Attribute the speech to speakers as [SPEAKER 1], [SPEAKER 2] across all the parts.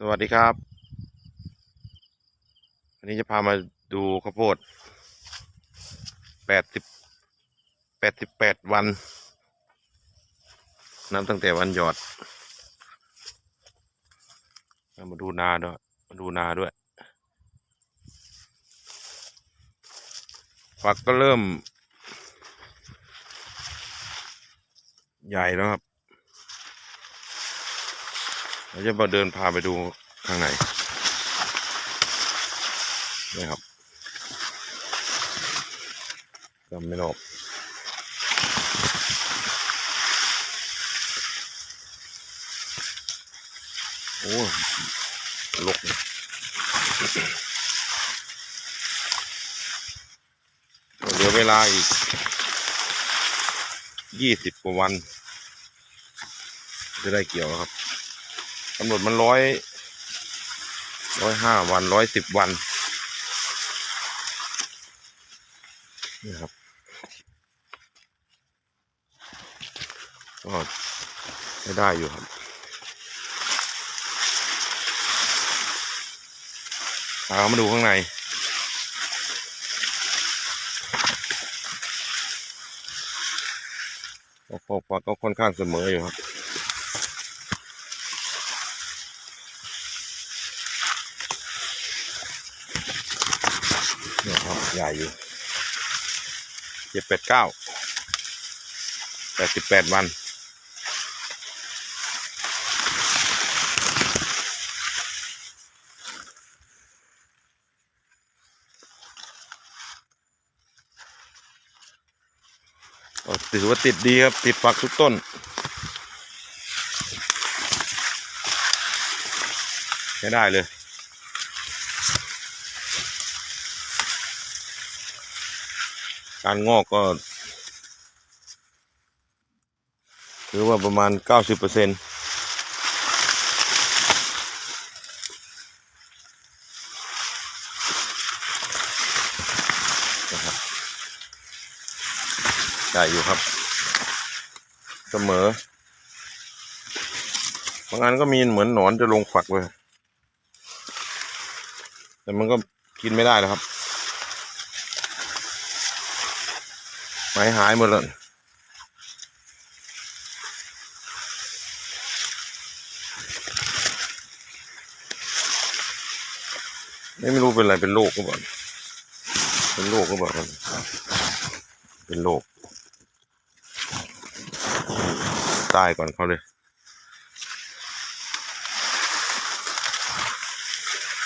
[SPEAKER 1] สวัสดีครับ วันนี้จะพามาดูข้าวโพดแปดสิบแปดสิบแปดวันนับตั้งแต่วันหยอด มาดูนาด้วย มาดูนาด้วย ฝักก็เริ่ม ใหญ่แล้วครับ เราจะมาเดินพาไปดูข้างในนี่ครับจำไม่ออกโอ้ลกเหลือเวลาอีกยี่สิบกว่าวัน จะได้เกี่ยวครับ กำหนดมันร้อยร้อยห้าวันร้อยสิบวันนี่ครับก็ใช้ได้อยู่ครับเอามาดูข้างในก็พอก็ค่อนข้างเสมออยู่ครับ เนี่ยครับ ใหญ่อยู่เจ็ดแปดเก้าแปดสิบแปดวันถือว่าติดดีครับ ติดฝักทุกต้น ใช้ได้เลย การงอกก็ถือว่าประมาณเก้าสิบเปอร์เซ็นต์ได้อยู่ครับ เสมอบางอันก็มีเหมือนหนอนจะลงฝักเลย แต่มันก็กินไม่ได้แล้วครับ ไม้หายหมดเลยไม่ไม่รู้เป็นอะไรเป็นโรคก็บอกเป็นโรคก็บอกครับเป็นโรคตายก่อนเขาเลย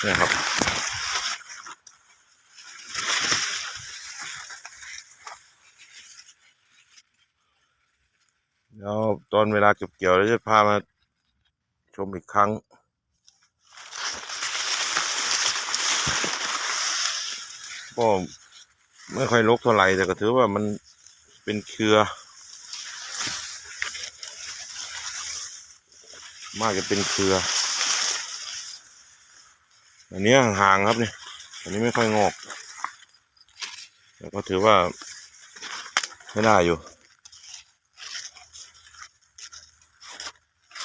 [SPEAKER 1] เนี่ยครับ แล้วตอนเวลาเก็บเกี่ยวเราจะพามาชมอีกครั้ง ก็ไม่ค่อยรกเท่าไหร่แต่ก็ถือว่ามันเป็นเครือ มากจะเป็นเครือ อันนี้ห่างๆครับเนี่ย อันนี้ไม่ค่อยงอกแต่ก็ถือว่าไม่ได้อยู่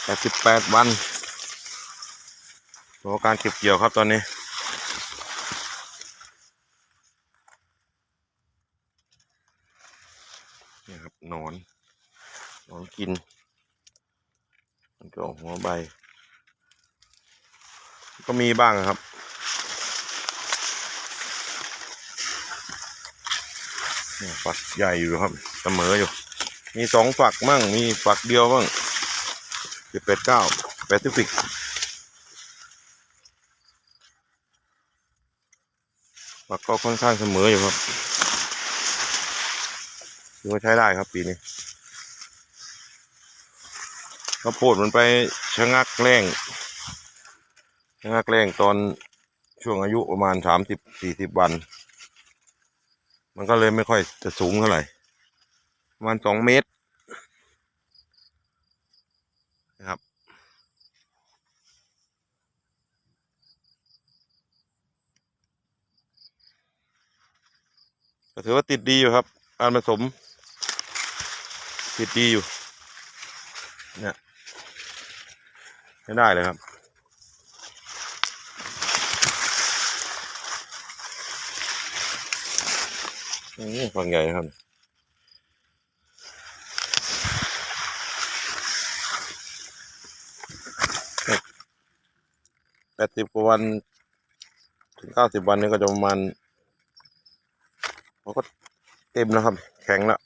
[SPEAKER 1] แปดสิบแปดวันรอการเก็บเกี่ยวครับตอนนี้ นี่ครับหนอนหนอนกิน มันก็ออกหัวใบ ก็มีบ้างครับฝักใหญ่อยู่ครับ เสมออยู่ มีสองฝักมั่ง มีฝักเดียวมั่ง จ็ดแปดเก้าแปซิฟิกฝักก็ค่อนข้างเสมออยู่ครับถือว่าใช้ได้ครับปีนี้ข้าวโพดมันไปชะงักแรงชะงักแรงตอนช่วงอายุประมาณสามสิบสี่สิบวัน มันก็เลยไม่ค่อยจะสูงเท่าไหร่ประมาณสองเมตร ถือว่าติดดีอยู่ครับ การผสม ติดดีอยู่ เนี่ยไม่ได้เลยครับ นี่ฟังใหญ่ครับแปดสิบกว่าวัน ถึงเก้าสิบวันนี้ก็จะประมาณ เขาก็เต็มแล้วครับ แข็งแล้ว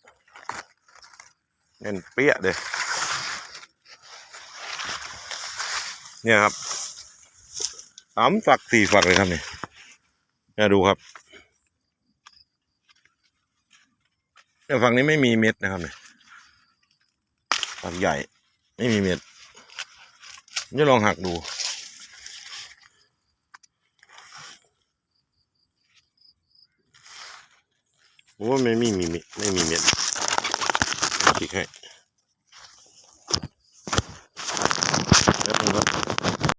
[SPEAKER 1] เน่นเปี้ยเลยเนี่ยครับสามฝักสี่ฝักเลยครับเนี่ยเนี่ยดูครับเนี่ยฝั่งนี้ไม่มีเม็ดนะครับเนี่ยฝักใหญ่ไม่มีเม็ดนี่ลองหักดู โอ้ไม่มีมีเม็ดไม่มีเม็ดคิดให้